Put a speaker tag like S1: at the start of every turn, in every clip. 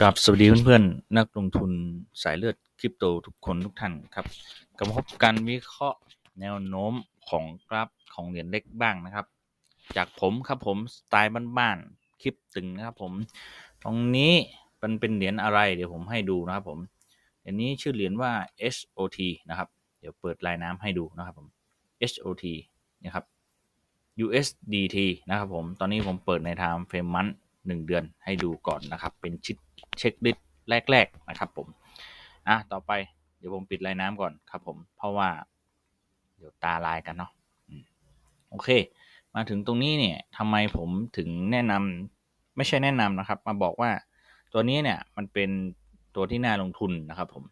S1: กับสวัสดีเพื่อนๆ นักลงทุนสายเลือดคริปโตทุกคนทุกท่านครับกลับพบการวิเคราะห์แนวโน้มของกราฟของเหรียญเล็กบ้างนะครับ จากผมครับผมสไตล์บ้านๆคลิปตึงนะครับผม ตรงนี้มันเป็นเหรียญอะไร เดี๋ยวผมให้ดูนะครับผมเหรียญนี้ชื่อเหรียญว่า HOT นะครับ เดี๋ยวเปิดลายน้ำให้ดูนะครับผม HOT นะครับ USDT นะครับผม ตอนนี้ผมเปิดใน time frame month หนึ่งเดือนให้ดูก่อนนะครับ เป็นชิดเช็คลิสต์แรก ๆ นะครับ ผมอะต่อไปเดี๋ยวผมปิดลายน้ำก่อนครับ ผมเพราะว่า เดี๋ยวตาลายกันเนาะโอเค มาถึงตรงนี้เนี่ยทำไมผมถึงแนะนำไม่ใช่แนะนำนะครับ มาบอกว่าตัวนี้เนี่ยมันเป็นตัวที่น่าลงทุนนะครับ ผม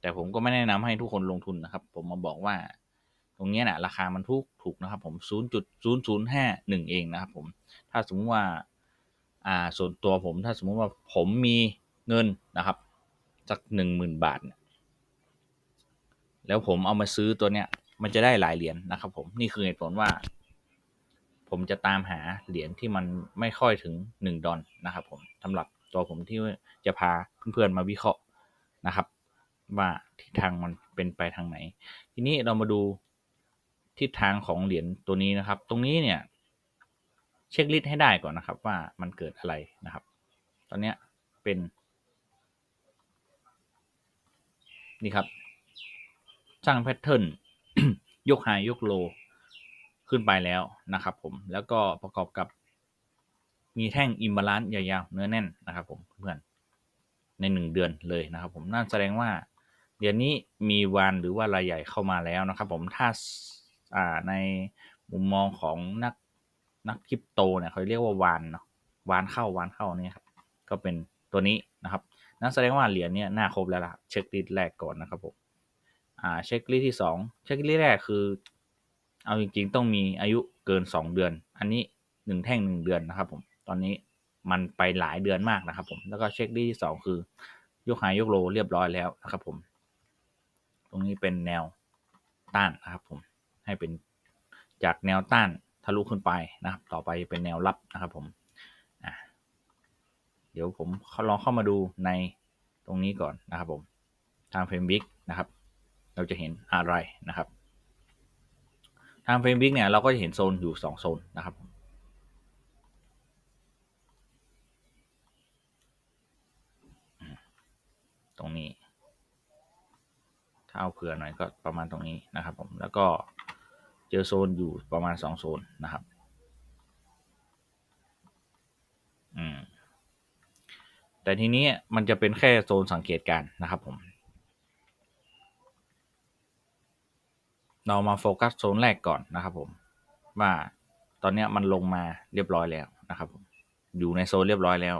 S1: แต่ผมก็ไม่แนะนำให้ทุกคนลงทุนนะครับ ผมมาบอกว่า ตรงเนี้ยนะราคามันถูกถูกนะครับ ผม 0.0051 เองนะครับ ผม ถ้าสมมติว่า อ่าส่วนตัวผมถ้าสมมติว่าผมมีเงินนะครับสักหนึ่งหมื่นบาทเนี่ยแล้วผมเอามาซื้อตัวเนี้ย มันจะได้หลายเหรียญนะครับ ผมนี่คือเหตุผลว่า ผมจะตามหาเหรียญที่มันไม่ค่อยถึงหนึ่งดอลนะครับ ผมสำหรับตัวผมที่จะพาเพื่อนๆมาวิเคราะห์นะครับ ว่าทิศทางมันเป็นไปทางไหน ทีนี้เรามาดูทิศทางของเหรียญตัวนี้นะครับ ตรงนี้เนี่ย ช็คลิสต์ให้ได้ก่อนนะครับ ว่ามันเกิดอะไรนะครับ ตอนเนี้ยเป็น นี่ครับ สร้างแพทเทิร์นยกไฮยกโลขึ้นไปแล้วนะครับ ผมแล้วก็ประกอบกับ มีแท่งอิมบาลานซ์ยาวๆเนื้อแน่นนะครับ ผมเพื่อนในหนึ่งเดือนเลยนะครับ ผมนั่นแสดงว่าเดือนนี้มีวานหรือว่ารายใหญ่เข้ามาแล้วนะครับ ผมถ้าในมุมมองของนัก นักคริปโตเนี่ยเขาเรียกว่าวานเนาะวานเข้าวานเข้าเนี่ยครับก็เป็นตัวนี้นะครับนั่นแสดงว่าเหรียญเนี่ยน่าครบแล้วล่ะเช็คลิสต์แรกก่อนนะครับผมอ่าเช็คลิสต์ที่สองเช็คลิสต์แรกคือ เอาจริงๆ ต้องมีอายุเกินสองเดือน อันนี้หนึ่งแท่งหนึ่งเดือนนะครับผมตอนนี้มันไปหลายเดือนมากนะครับผมแล้วก็เช็คลิสต์ที่สองคือยกหายยกโลเรียบร้อยแล้วนะครับผม ตรงนี้เป็นแนวต้านนะครับผมให้เป็นจากแนวต้าน ทะลุขึ้นไปนะครับ ต่อไปเป็นแนวรับนะครับผมเดี๋ยวผมลองเข้ามาดูในตรงนี้ก่อนนะครับผมทางเฟรมวิกนะครับ เราจะเห็นอะไรนะครับ ทางเฟรมวิกเนี่ยเราก็จะเห็นโซนอยู่สองโซนนะครับตรงนี้ ถ้าเอาเผื่อหน่อยก็ประมาณตรงนี้นะครับผมแล้วก็ เจอโซนอยู่ประมาณสองโซนนะครับ อืม แต่ทีนี้มันจะเป็นแค่โซนสังเกตการนะครับผม เรามาโฟกัสโซนแรกก่อนนะครับผม ว่าตอนนี้มันลงมาเรียบร้อยแล้วนะครับผมอยู่ในโซนเรียบร้อยแล้ว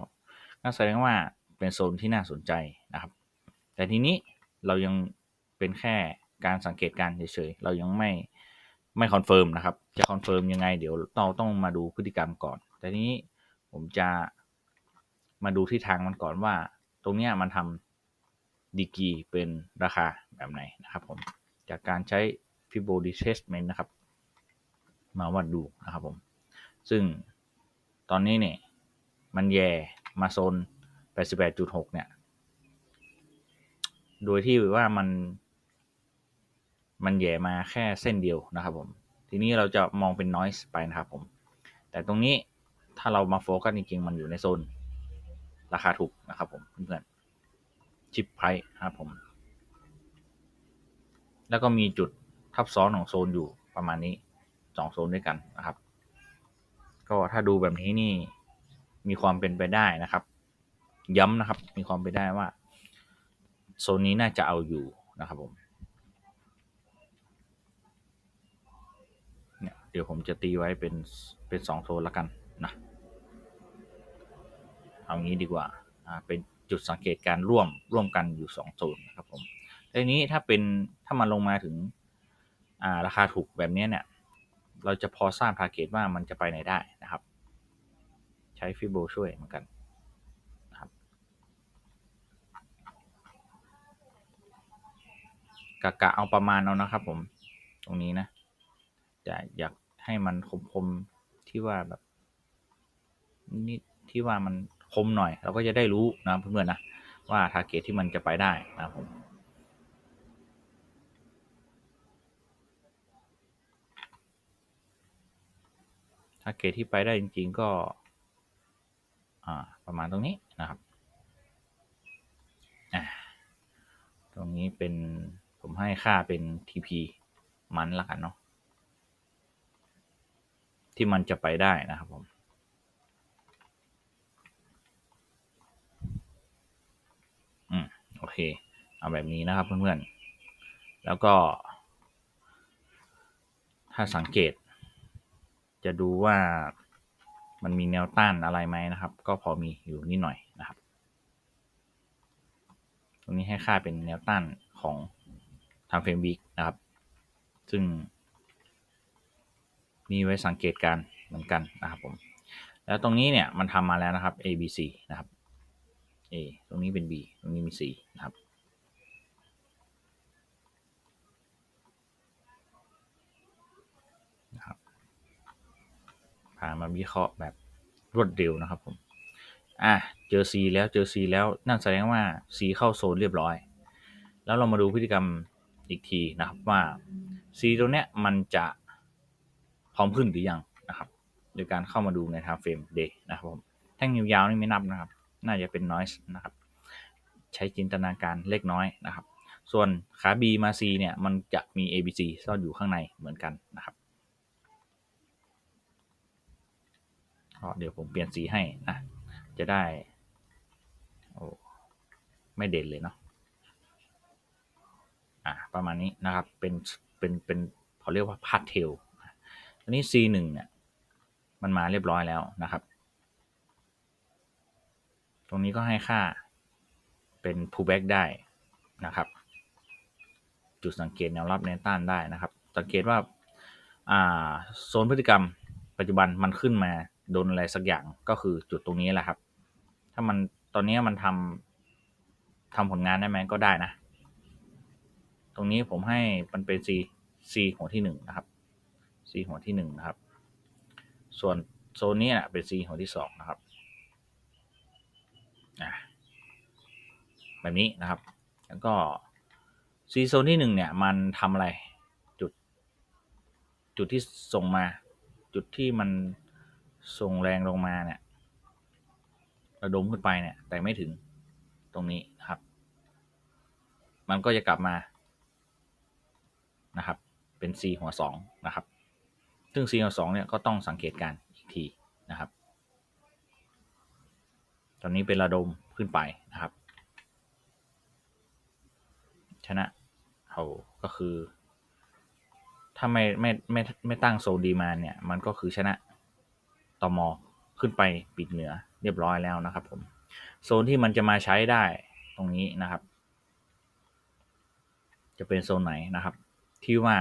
S1: นั่นแสดงว่าเป็นโซนที่น่าสนใจนะครับ แต่ทีนี้เรายังเป็นแค่การสังเกตการเฉยๆ เรายังไม่ ไม่คอนเฟิร์มนะครับ จะคอนเฟิร์มยังไง เดี๋ยวเราต้องมาดูพฤติกรรมก่อนแต่นี้ผมจะมาดูที่ทางมันก่อนว่า ตรงเนี้ยมันทำดีกีเป็นราคาแบบไหนนะครับผมจากการใช้ Fibonacci Retracement นะครับ มาวัดดูนะครับผม ซึ่งตอนนี้เนี่ยมันแย่มาโซน 88.6 เนี่ย โดยที่ว่ามัน มันแย่มาแค่เส้นเดียวนะครับผม ทีนี้เราจะมองเป็น noise ไปนะครับผม แต่ตรงนี้ถ้าเรามาโฟกัสจริงๆมันอยู่ในโซน ราคาถูกนะครับผมเพื่อนๆชิปไพร์ครับผม แล้วก็มีจุดทับซ้อนของโซนอยู่ประมาณนี้สองโซนด้วยกันนะครับ ก็ถ้าดูแบบนี้นี่มีความเป็นไปได้นะครับ ย้ำนะครับ มีความเป็นไปได้ว่า โซนนี้น่าจะเอาอยู่นะครับผมเนี่ยเดี๋ยวผมจะตีไว้เป็นเป็นสองโซนแล้วกันนะเอางี้ดีกว่าอ่าเป็นจุดสังเกตการร่วมร่วมกันอยู่สองโซนนะครับผมทีนี้ถ้าเป็นถ้ามันลงมาถึงอ่าราคาถูกแบบนี้เนี่ยเราจะพอสร้างทาร์เก็ตว่ามันจะไปไหนได้นะครับ ใช้ฟิโบช่วยเหมือนกันนะครับกะกะเอาประมาณเอานะครับผมตรงนี้นะจะอยาก ให้มันคมๆที่ว่าแบบนี่ที่ว่ามันคมหน่อย เราก็จะได้รู้นะเพื่อนๆนะว่าทาร์เก็ตที่มันจะไปได้นะผมทาร์เก็ตที่ไปได้จริง ๆ ก็อ่าประมาณตรงนี้นะครับตรงนี้เป็นผมให้ค่าเป็น TP มันละกันเนาะ ที่มันจะไปได้นะครับผมอืมโอเค เอาแบบนี้นะครับเพื่อนๆ แล้วก็ ถ้าสังเกต จะดูว่ามันมีแนวต้านอะไรไหมนะครับ ก็พอมีอยู่นิดหน่อยนะครับ ตรงนี้ให้ค่าเป็นแนวต้านของทางเฟรมวิกนะครับ ซึ่ง มีไว้สังเกตการเหมือนกันนะครับผม แล้วตรงนี้เนี่ยมันทำมาแล้วนะครับ A B C นะครับ A ตรงนี้เป็น B ตรงนี้มี C นะครับนะครับพามาวิเคราะห์แบบรวดเร็วนะครับผม อะ เจอ C แล้วเจอ C แล้วนั่นแสดงว่า C เข้าโซนเรียบร้อย แล้วเรามาดูพฤติกรรมอีกทีนะครับว่า C ตรงเนี้ยมันจะ พร้อมขึ้นหรือยังนะครับโดยการเข้ามาดูในทางเฟรม day นะครับผมแท่งยาวๆนี่ไม่นับนะครับ น่าจะเป็น noise นะครับ ใช้จินตนาการเล็กน้อยนะครับ ส่วนขา B มา C เนี่ย มันจะมี ABC ซ่อนอยู่ข้างในเหมือนกันนะครับก็เดี๋ยวผมเปลี่ยนสีให้นะจะได้โอ้ไม่เด่นเลยเนาะอ่าประมาณนี้นะครับเป็นเป็นเป็นเขาเรียกว่าพาร์ทเทล อันนี้ C1 เนี่ยมันมาเรียบร้อยแล้วนะครับ ตรงนี้ก็ให้ค่าเป็น pullback ได้นะครับ จุดสังเกตแนวรับแนวต้านได้นะครับ สังเกตว่าอ่าโซนพฤติกรรมปัจจุบันมันขึ้นมาโดนอะไรสักอย่างก็คือจุดตรงนี้แหละครับ ถ้ามันตอนนี้มันทำทำผลงานได้ไหมก็ได้นะ ตรงนี้ผมให้มันเป็น C C หัวที่หนึ่งนะครับ C หัวที่หนึ่งนะครับ ส่วนโซนนี้เป็น C หัวที่สองนะครับแบบนี้นะครับ แล้วก็ C โซนที่หนึ่งเนี่ย มันทำอะไรจุด จุดที่ส่งมา จุดที่มันส่งแรงลงมาเนี่ยระดมขึ้นไปเนี่ย แต่ไม่ถึงตรงนี้นะครับ มันก็จะกลับมานะครับ เป็น C หัวสองนะครับ ซึ่ง C หัวสองเนี่ยก็ต้องสังเกตการอีกทีนะครับ ตอนนี้เป็นระดมขึ้นไปนะครับ ชนะเอาก็คือ ถ้าไม่ไม่ไม่ไม่ตั้งโซนดีมาเนี่ย มันก็คือชนะตอมอขึ้นไปปิดเหนือเรียบร้อยแล้วนะครับผม โซนที่มันจะมาใช้ได้ตรงนี้นะครับ จะเป็นโซนไหนนะครับ ที่ว่า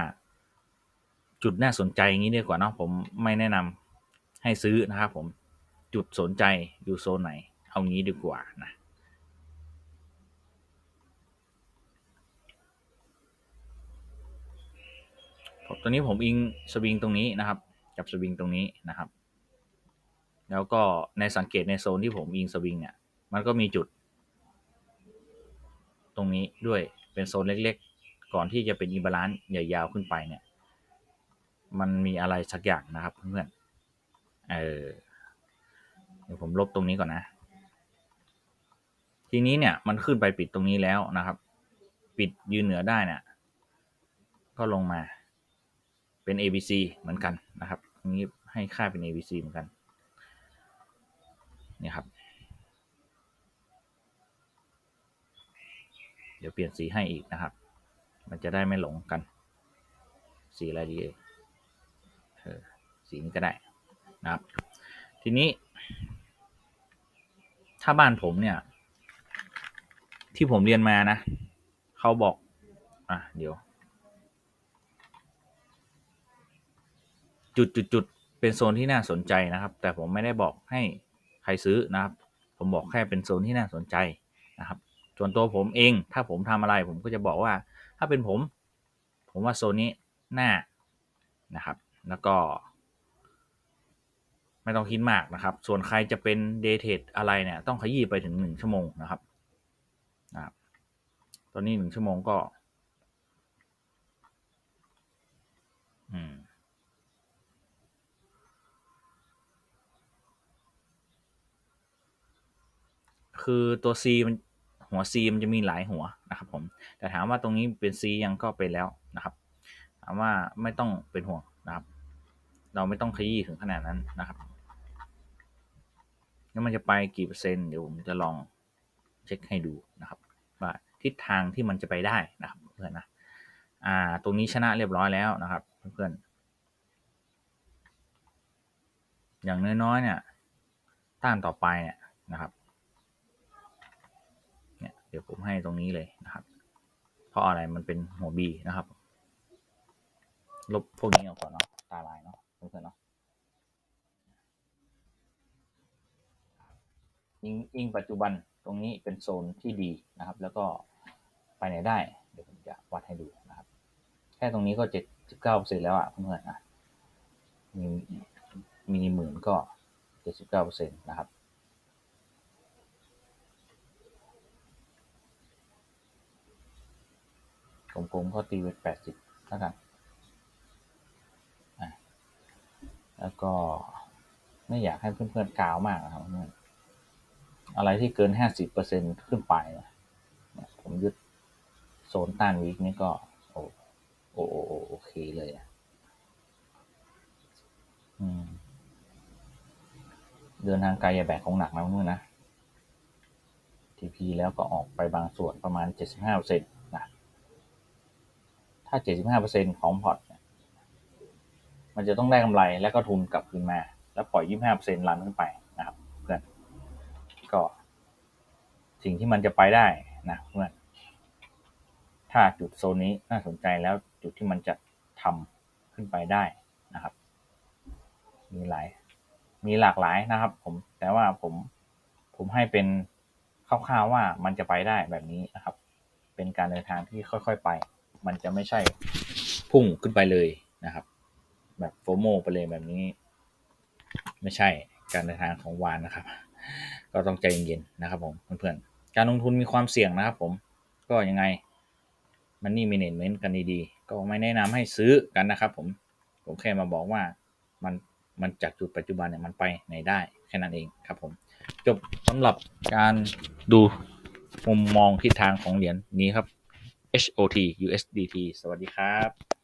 S1: จุดน่าสนใจอย่างนี้ดีกว่าเนาะผมไม่แนะนำให้ซื้อนะครับผมจุดสนใจอยู่โซนไหน เอางี้ดีกว่านะตอนนี้ผมอิงสวิงตรงนี้นะครับจับสวิงตรงนี้นะครับ แล้วก็ในสังเกตในโซนที่ผมอิงสวิงเนี่ยมันก็มีจุด ตรงนี้ด้วยเป็นโซนเล็กๆ ก่อนที่จะเป็นอิมบาลานซ์ใหญ่ยาวขึ้นไปเนี่ย มันมีอะไรสักอย่างนะครับเพื่อนเออเดี๋ยวผมลบตรงนี้ก่อนนะ ทีนี้เนี่ยมันขึ้นไปปิดตรงนี้แล้วนะครับ ปิดยืนเหนือได้เนี่ยก็ลงมาเป็น ABC เหมือนกันนะครับงนี้ให้ค่าเป็น ABC เหมือนกันนี่ครับ เดี๋ยวเปลี่ยนสีให้อีกนะครับ มันจะได้ไม่หลงกัน สีอะไรดีเออ สีนี้ก็ได้นะครับ ทีนี้ ถ้าบ้านผมเนี่ย ที่ผมเรียนมานะเขาบอก อะ เดี๋ยว จุดจุดจุดเป็นโซนที่น่าสนใจนะครับ แต่ผมไม่ได้บอกให้ใครซื้อนะครับ ผมบอกแค่เป็นโซนที่น่าสนใจนะครับ ส่วนตัวผมเอง ถ้าผมทำอะไรผมก็จะบอกว่า ถ้าเป็นผม ผมว่าโซนนี้น่านะครับ แล้วก็ ไม่ต้องคิดมากนะครับ ส่วนใครจะเป็นเดย์เทดอะไรเนี่ย ต้องขยี้ไปถึงหนึ่งชั่วโมงนะครับนะครับ ตอนนี้หนึ่งชั่วโมงก็ อืมคือตัว C มันหัว C มันจะมีหลายหัวนะครับผมแต่ถามว่าตรงนี้เป็น C ยังก็เป็นแล้วนะครับ ถามว่าไม่ต้องเป็นห่วงนะครับ เราไม่ต้องขยี้ถึงขนาดนั้นนะครับแล้วมันจะไปกี่เปอร์เซ็นต์เดี๋ยวผมจะลองเช็คให้ดูนะครับ ว่าทิศทางที่มันจะไปได้นะครับเพื่อนนะอ่าตรงนี้ชนะเรียบร้อยแล้วนะครับ เพื่อนอย่างน้อยๆเนี่ยต้านต่อไปเนี่ยนะครับเนี่ยเดี๋ยวผมให้ตรงนี้เลยนะครับ เพราะอะไรมันเป็นหัว B นะครับ ลบพวกนี้ออกก่อนเนาะตาลายเนาะ เพื่อนๆเนาะอิงอิงปัจจุบันตรงนี้เป็นโซนที่ดีนะครับ แล้วก็ไปไหนได้ เดี๋ยวผมจะวัดให้ดูนะครับ แค่ตรงนี้ก็เจ็ดสิบเก้าเปอร์เซ็นแล้วอะเพื่อนๆนะมีมีหมื่นก็เจ็ดสิบเก้าเปอร์เซ็นตนะครับกลมๆก็ตีไว้แปดสิบแล้วกันอะ แล้วก็ไม่อยากให้เพื่อนๆกาวมากนะครับเพื่อนอะไรที่เกินห้าสิบเปอร์เซ็นขึ้นไปผมยึดโซนต้านวีคนี้ก็โอ้โอ้โอโอโอเคเลยอะเดินทางไกลอย่าแบกของหนักนะเพื่อนๆนะ TP แล้วก็ออกไปบางส่วนประมาณเจ็ดสิบห้าเปอร์เซ็นต์นะ ถ้า 75%ของพอร์ต มันจะต้องได้กำไรแล้วก็ทุนกลับคืนมา แล้วปล่อย25%รันขึ้นไปนะครับเพื่อนก็สิ่งที่มันจะไปได้นะเพื่อนถ้าจุดโซนนี้น่าสนใจแล้วจุดที่มันจะทำขึ้นไปได้นะครับ มีหลาย มีหลากหลายนะครับ ผมแต่ว่าผมผมให้เป็นคร่าวๆว่ามันจะไปได้แบบนี้นะครับ เป็นการเดินทางที่ค่อยๆไป มันจะไม่ใช่พุ่งขึ้นไปเลยนะครับ แบบโฟโมไปเลยแบบนี้ ไม่ใช่การเดินทางของวานนะครับ ก็ต้องใจเย็นๆนะครับผมเพื่อนๆ การลงทุนมีความเสี่ยงนะครับ ผมก็ยังไงมันนี่มีเน m เมนต์กันดีๆ ก็ไม่แนะนำให้ซื้อกันนะครับ ผมผมแค่มาบอกว่ามันมันจากจุดปัจจุบันเนี่ยมันไปไหนได้แค่นั้นเองครับผมจบสำหรับการดูมุมมองทิศทางของเหรียญนี้ครับ HOT USDT สวัสดีครับ